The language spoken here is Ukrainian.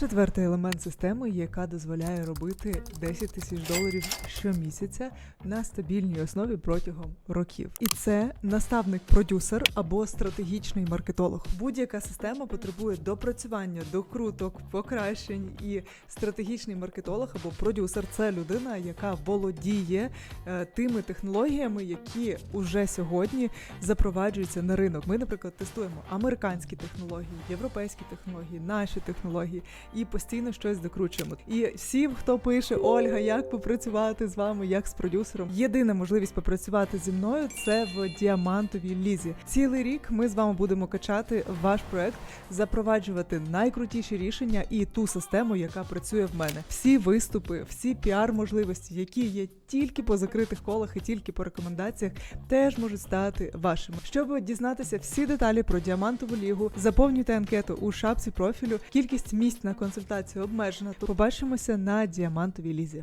Четвертий елемент системи, яка дозволяє робити 10 тисяч доларів щомісяця на стабільній основі протягом років. І це наставник-продюсер або стратегічний маркетолог. Будь-яка система потребує допрацювання, докруток, покращень. І стратегічний маркетолог або продюсер це людина, яка володіє е, тими технологіями, які уже сьогодні запроваджуються на ринок. Ми, наприклад, тестуємо американські технології, європейські технології, наші технології і постійно щось докручуємо. І всім, хто пише Ольга, як попрацювати з вами, як з продюсером, єдина можливість попрацювати зі мною це в діамантовій лізі. Цілий рік ми з вами будемо качати ваш проект, запроваджувати найкрутіші рішення і ту систему, яка працює в мене. Всі виступи, всі піар-можливості, які є тільки по закритих колах і тільки по рекомендаціях, теж можуть стати вашими. Щоб дізнатися всі деталі про діамантову лігу, заповнюйте анкету у шапці профілю. Кількість місць на консультацію обмежена. То побачимося на діамантовій лізі.